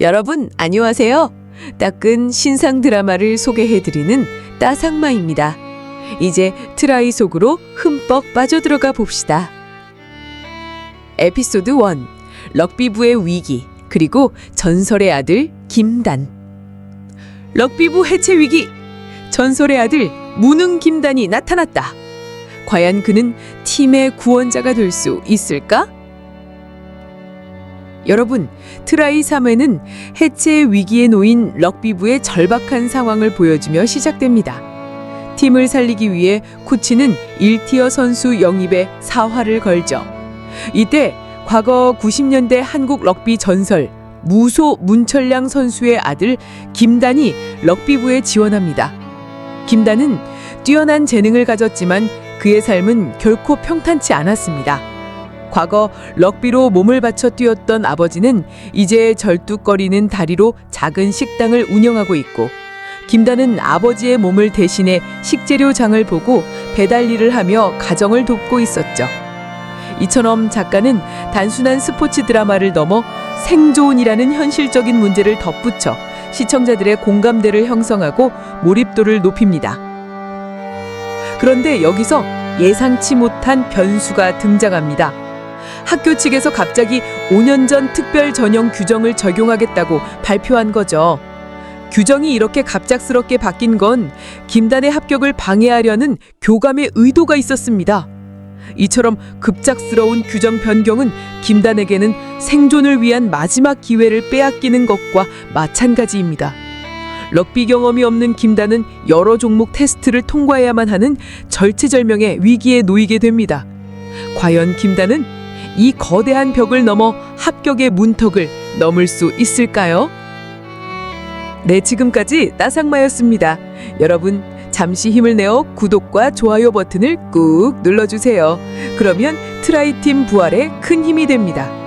여러분, 안녕하세요. 따끈 신상 드라마를 소개해드리는 따상마입니다. 이제 트라이 속으로 흠뻑 빠져들어가 봅시다. 에피소드 1 럭비부의 위기 그리고 전설의 아들 김단 럭비부 해체 위기 전설의 아들 무능 김단이 나타났다. 과연 그는 팀의 구원자가 될 수 있을까? 여러분, 트라이 3회는 해체 위기에 놓인 럭비부의 절박한 상황을 보여주며 시작됩니다. 팀을 살리기 위해 코치는 1티어 선수 영입에 사활을 걸죠. 이때 과거 90년대 한국 럭비 전설 무소 문철량 선수의 아들 김단이 럭비부에 지원합니다. 김단은 뛰어난 재능을 가졌지만 그의 삶은 결코 평탄치 않았습니다. 과거 럭비로 몸을 바쳐 뛰었던 아버지는 이제 절뚝거리는 다리로 작은 식당을 운영하고 있고 김단은 아버지의 몸을 대신해 식재료 장을 보고 배달 일을 하며 가정을 돕고 있었죠. 이처럼 작가는 단순한 스포츠 드라마를 넘어 생존이라는 현실적인 문제를 덧붙여 시청자들의 공감대를 형성하고 몰입도를 높입니다. 그런데 여기서 예상치 못한 변수가 등장합니다. 학교 측에서 갑자기 5년 전 특별 전형 규정을 적용하겠다고 발표한 거죠. 규정이 이렇게 갑작스럽게 바뀐 건 김단의 합격을 방해하려는 교감의 의도가 있었습니다. 이처럼 급작스러운 규정 변경은 김단에게는 생존을 위한 마지막 기회를 빼앗기는 것과 마찬가지입니다. 럭비 경험이 없는 김단은 여러 종목 테스트를 통과해야만 하는 절체절명의 위기에 놓이게 됩니다. 과연 김단은 이 거대한 벽을 넘어 합격의 문턱을 넘을 수 있을까요? 네, 지금까지 따상마였습니다. 여러분, 잠시 힘을 내어 구독과 좋아요 버튼을 꾹 눌러주세요. 그러면 트라이팀 부활에 큰 힘이 됩니다.